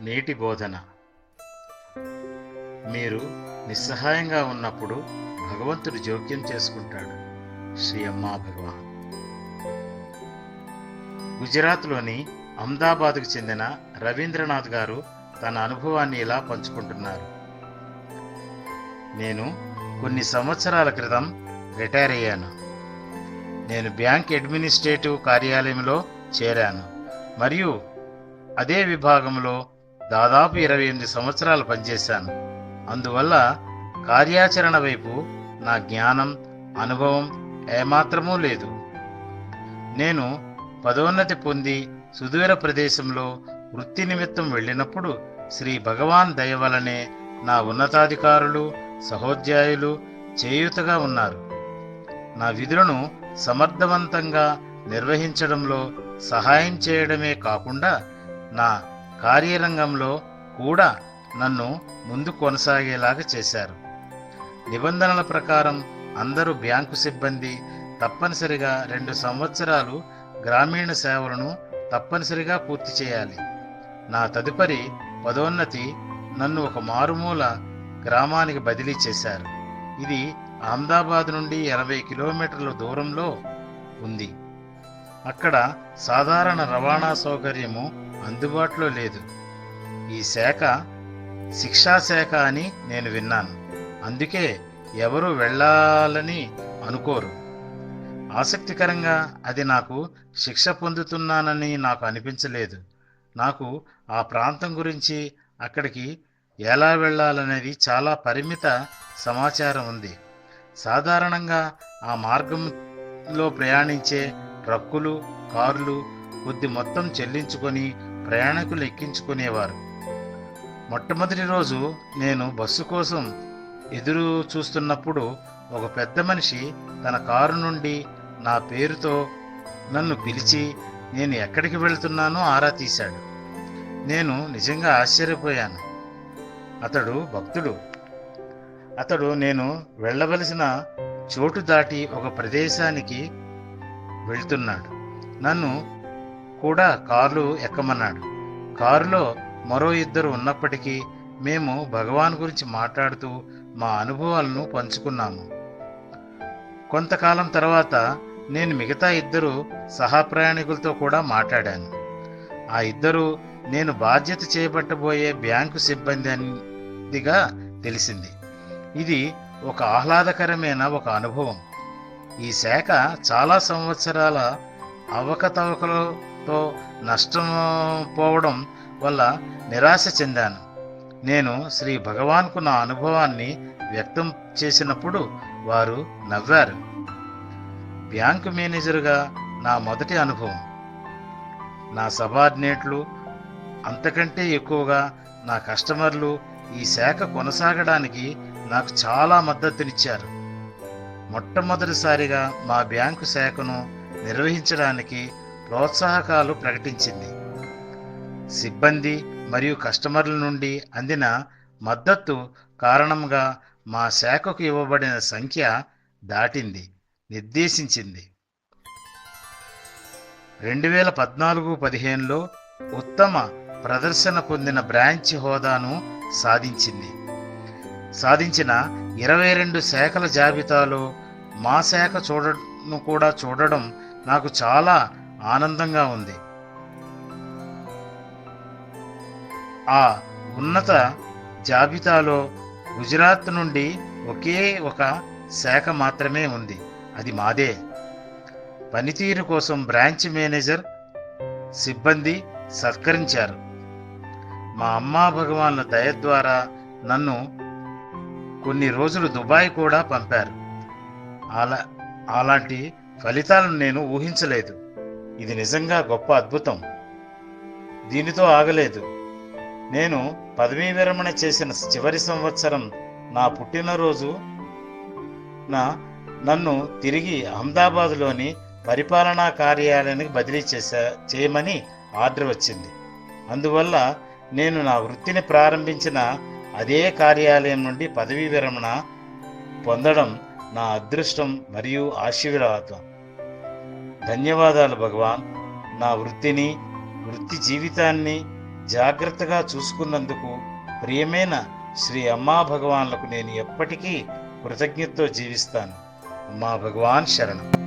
నేటి బోధన. మీరు నిస్సహాయంగా ఉన్నప్పుడు భగవంతుడు జోక్యం చేసుకుంటాడు. శ్రీ అమ్మా భగవాన్. గుజరాత్లోని అహ్మదాబాద్కు చెందిన రవీంద్రనాథ్ గారు తన అనుభవాన్ని ఇలా పంచుకుంటున్నారు. నేను కొన్ని సంవత్సరాల క్రితం రిటైర్ అయ్యాను. నేను బ్యాంక్ అడ్మినిస్ట్రేటివ్ కార్యాలయంలో చేరాను. మరియు అదే విభాగంలో దాదాపు ఇరవై ఎనిమిది సంవత్సరాలు పనిచేశాను. అందువల్ల కార్యాచరణ వైపు నా జ్ఞానం అనుభవం ఏమాత్రమూ లేదు. నేను పదోన్నతి పొంది సుదూర ప్రదేశంలో వృత్తి నిమిత్తం వెళ్ళినప్పుడు శ్రీ భగవాన్ దయ వలనే నా ఉన్నతాధికారులు సహోద్యాయులు చేయూతగా ఉన్నారు. నా విధులను సమర్థవంతంగా నిర్వహించడంలో సహాయం చేయడమే కాకుండా నా కార్యరంగంలో కూడా నన్ను ముందు కొనసాగేలాగా చేశారు. నిబంధనల ప్రకారం అందరూ బ్యాంకు సిబ్బంది తప్పనిసరిగా రెండు సంవత్సరాలు గ్రామీణ సేవలను తప్పనిసరిగా పూర్తి చేయాలి. నా తదుపరి పదోన్నతి నన్ను ఒక మారుమూల గ్రామానికి బదిలీ చేశారు. ఇది అహ్మదాబాద్ నుండి ఎనభై కిలోమీటర్ల దూరంలో ఉంది. అక్కడ సాధారణ రవాణా సౌకర్యము అందుబాటులో లేదు. ఈ శాఖ శిక్షా శాఖ అని నేను విన్నాను. అందుకే ఎవరు వెళ్ళాలని అనుకోరు. ఆసక్తికరంగా అది నాకు శిక్ష పొందుతున్నానని నాకు అనిపించలేదు. నాకు ఆ ప్రాంతం గురించి అక్కడికి ఎలా వెళ్ళాలనేది చాలా పరిమిత సమాచారం ఉంది. సాధారణంగా ఆ మార్గంలో ప్రయాణించే ట్రక్కులు కార్లు కొద్ది మొత్తం చెల్లించుకొని ప్రయాణికులు ఎక్కించుకునేవారు. మొట్టమొదటి రోజు నేను బస్సు కోసం ఎదురు చూస్తున్నప్పుడు ఒక పెద్ద మనిషి తన కారు నుండి నా పేరుతో నన్ను పిలిచి నేను ఎక్కడికి వెళ్తున్నానో ఆరా తీశాడు. నేను నిజంగా ఆశ్చర్యపోయాను. అతడు భక్తుడు. అతడు నేను వెళ్ళవలసిన చోటు దాటి ఒక ప్రదేశానికి వెళ్తున్నాడు. నన్ను కూడా కారులో ఎక్కమన్నాడు. కారులో మరో ఇద్దరు ఉన్నప్పటికీ మేము భగవాన్ గురించి మాట్లాడుతూ మా అనుభవాలను పంచుకున్నాము. కొంతకాలం తర్వాత నేను మిగతా ఇద్దరు సహా ప్రయాణికులతో కూడా మాట్లాడాను. ఆ ఇద్దరు నేను బాధ్యత చేపట్టబోయే బ్యాంకు సిబ్బంది అనిదిగా తెలిసింది. ఇది ఒక ఆహ్లాదకరమైన ఒక అనుభవం. ఈ శాఖ చాలా సంవత్సరాల తో నష్టం పోవడం వల్ల నిరాశ చెందాను. నేను శ్రీ భగవాన్కు నా అనుభవాన్ని వ్యక్తం చేసినప్పుడు వారు నవ్వారు. బ్యాంకు మేనేజర్గా నా మొదటి అనుభవం. నా సబార్డినేట్లు అంతకంటే ఎక్కువగా నా కస్టమర్లు ఈ శాఖ కొనసాగడానికి నాకు చాలా మద్దతునిచ్చారు. మొట్టమొదటిసారిగా మా బ్యాంకు శాఖను నిర్వహించడానికి ప్రోత్సాహకాలు ప్రకటించింది. సిబ్బంది మరియు కస్టమర్ల నుండి అందిన మద్దతు కారణంగా మా శాఖకు ఇవ్వబడిన సంఖ్య దాటింది నిర్దేశించింది. రెండు వేల పద్నాలుగు పదిహేనులో ఉత్తమ ప్రదర్శన పొందిన బ్రాంచ్ హోదాను సాధించింది. సాధించిన ఇరవై రెండు శాఖల జాబితాలో మా శాఖ చూడను కూడా చూడడం నాకు చాలా ఆనందంగా ఉంది. ఆ ఉన్నత జాబితాలో గుజరాత్ నుండి ఒకే ఒక శాఖ మాత్రమే ఉంది. అది మాదే. పనితీరు కోసం బ్రాంచ్ మేనేజర్ సిబ్బంది సత్కరించారు. మా అమ్మా భగవాన్ల దయ ద్వారా నన్ను కొన్ని రోజులు దుబాయ్ కూడా పంపారు. అలా అలాంటి ఫలితాలను నేను ఊహించలేదు. ఇది నిజంగా గొప్ప అద్భుతం. దీనితో ఆగలేదు. నేను పదవీ విరమణ చేసిన చివరి సంవత్సరం నా పుట్టినరోజు నా నన్ను తిరిగి అహ్మదాబాద్లోని పరిపాలనా కార్యాలయానికి బదిలీ చేసా చేయమని ఆర్డర్ వచ్చింది. అందువల్ల నేను నా వృత్తిని ప్రారంభించిన అదే కార్యాలయం నుండి పదవీ విరమణ పొందడం నా అదృష్టం మరియు ఆశీర్వాదం. ధన్యవాదాలు భగవాన్. నా వృత్తిని వృత్తి జీవితాన్ని జాగ్రత్తగా చూసుకున్నందుకు ప్రియమైన శ్రీ అమ్మా భగవాన్లకు నేను ఎప్పటికీ కృతజ్ఞతతో జీవిస్తాను. మా భగవాన్ శరణం.